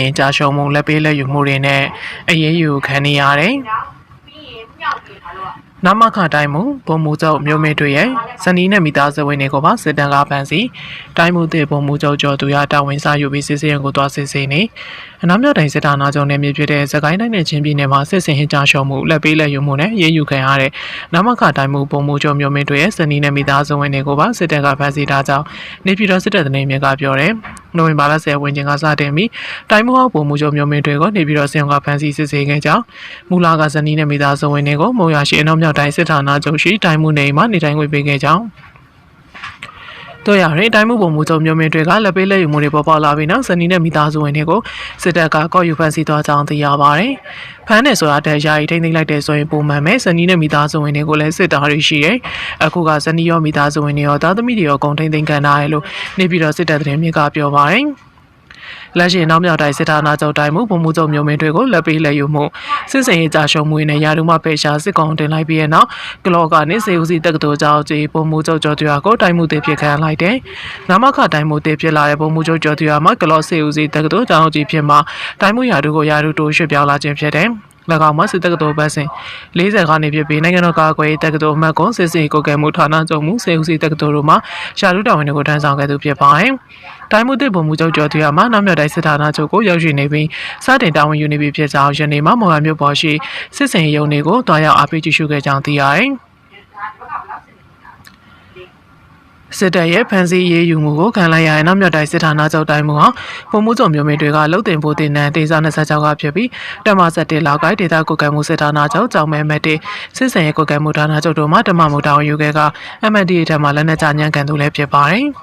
ရင်ကြာရှုံးမှုလက်ပေးလက်ယူမှုတွေနဲ့အရေးယူခံနေရတယ်။ပြီးရင်မြောက်ပြေခါလို့နမခတိုင်းမူဘုံမူချုပ်မျိုးမေတွေရဲ့ဇနီးနဲ့မိသားစုဝင်တွေကိုပါစစ်တမ်းကပန်းစီတိုင်းမူတဲ့ဘုံမူချုပ်ကျော်သူရတာဝန်စားယူပြီးစစ်စင်ကိုတွားစစ်စင်နေအနောက်မြောက်တိုင်းစစ်ဌာနချုပ်နယ်မြေဖြစ်တဲ့စကိုင်းတိုင်းနဲ့ချင်းပြည်နယ်မှာစစ်စင်ဟင်ကြာရှုံးမှုလက်ပေးလက်ယူမှုနဲ့ရေးယူခံရတဲ့နမခတိုင်းမူဘုံမူချုပ်မျိုးမေတွေရဲ့ဇနီးနဲ့မိသားစုဝင်တွေကိုပါစစ်တပ်ကဖမ်းဆီးထားကြောင်းနေပြည်တော်စစ်တပ်သတင်းမြစ်ကပြောတယ် နိုဝင်ဘာလ10ဝင်ချင်းကစတင်ပြီးတိုင်းမူဟောက်ဘုံမူချုပ်မျိုးမေတွေကိုနေပြည်တော်စင်ကဖမ်းဆီးစစ်ဆေးခဲ့ကြောင်းမူလာကဇနီးနဲ့မိသားစုဝင်တွေကိုမုံရရှိအနောက်မြောက်တိုင်းစစ်ဌာနချုပ်ရှိတိုင်းမှုနေမှာနေတိုင်းဝင်ပေးခဲ့ကြောင်း တို့ရရင်တိုင်းမှုပုံမှုချုပ်မျိုးမင်းတွေကလက်ပေးလက်ယူမှုတွေပေါ်ပေါက်လာပြီးနောက်ဇနီးနဲ့မိသားစုဝင်တွေကိုစစ်တပ်ကကောက်ယူဖမ်းဆီးသွားကြောင်းသိရပါတယ်။ဖမ်းတယ်ဆိုတာတည်းယာယီထိမ့်သိမ်းလိုက်တဲ့ဆိုရင်ပုံမှန်ပဲဇနီးနဲ့မိသားစုဝင်တွေကိုလည်းစစ်တာတွေရှိတယ်။အခုကဇနီးရောမိသားစုဝင်တွေရောသားသမီးတွေရောကုန်ထိမ့်သိမ်းခံထားရလို့နေပြည်တော်စစ်တပ်သတင်းမြစ်ကပြောပါတယ်။ လက်ရှိနောက်မြောက်တိုင်းစစ်ဌာနချုပ်တိုင်းမှုပုံမှုချုပ်မျိုးမင်းတွေကိုလက်ပေးလက်ယူမှုစစ်စင်ရေးကြာရှုံးမှုနဲ့ရာထူးမှပေရှာစစ်ကောင်တင်လိုက်ပြီးတဲ့နောက်ကလော့ကနေစေဦးစီတက္ကသိုလ်ကျောင်းကြီးပုံမှုချုပ်ကျော်သူရကိုတိုင်းမှုတည်ဖြစ်ခံလိုက်တယ်။နမခတိုင်းမှုတည်ဖြစ်လာတဲ့ပုံမှုချုပ်ကျော်သူရမှာကလော့စေဦးစီတက္ကသိုလ်ကျောင်းကြီးဖြစ်မှာတိုင်းမှုရာထူးကိုရာထူးတိုးရွှေ့ပြောင်းလာခြင်းဖြစ်တယ်။၎ င်းမှာစစ်တက္ကသိုလ်ဘတ်စဉ်40ခါနေဖြစ်ပြီးနိုင်ငံတော်ကာကွယ်ရေးတက္ကသိုလ်အမှတ်ကွန်စစ်စီကိုကဲမှုဌာနချုပ်မှုစေဦးစီတက္ကသိုလ်တို့မှာရှာလူတော်ဝင်တွေကိုတန်းဆောင်ခဲ့သူဖြစ်ပါတယ်။တိုင်းမှုတစ်ပုံမှုချုပ်ကျော်သူရမှာနောက်မြတ်တိုင်းစစ်ဌာနချုပ်ကိုရောက်ရှိနေပြီးစတင်တာဝန်ယူနေပြီဖြစ်ကြောင်းယနေ့မှမော်ရမြို့ပေါ်ရှိစစ်စင်ရုံတွေကိုတွားရောက်အားပေးကြည့်ရှုခဲ့ကြောင်းသိရတယ်။ စစ်တပ်ရဲ့ဖမ်းဆီးရေးယူမှုကိုခံလိုက်ရတဲ့နောက်မြတ်တိုင်းစစ်ဌာနချုပ်တိုင်းမှုဟာပုံမှုချုပ်မျိုးမင်းတွေကလှုပ်တင်ဖို့တင်တဲ့ဒေသ26ကဖြစ်ပြီးတမ7လောက်ကိုဒေသကုကဲမှုစစ်ဌာနချုပ်ကြောင်မဲမက်တေစစ်စင်ရဲ့ကုကဲမှုဌာနချုပ်တို့မှတမမှုတောင်းယူခဲ့က MND ထက်မှလက်နက်ချညံ့ကန်သူလည်းဖြစ်ပါတယ်။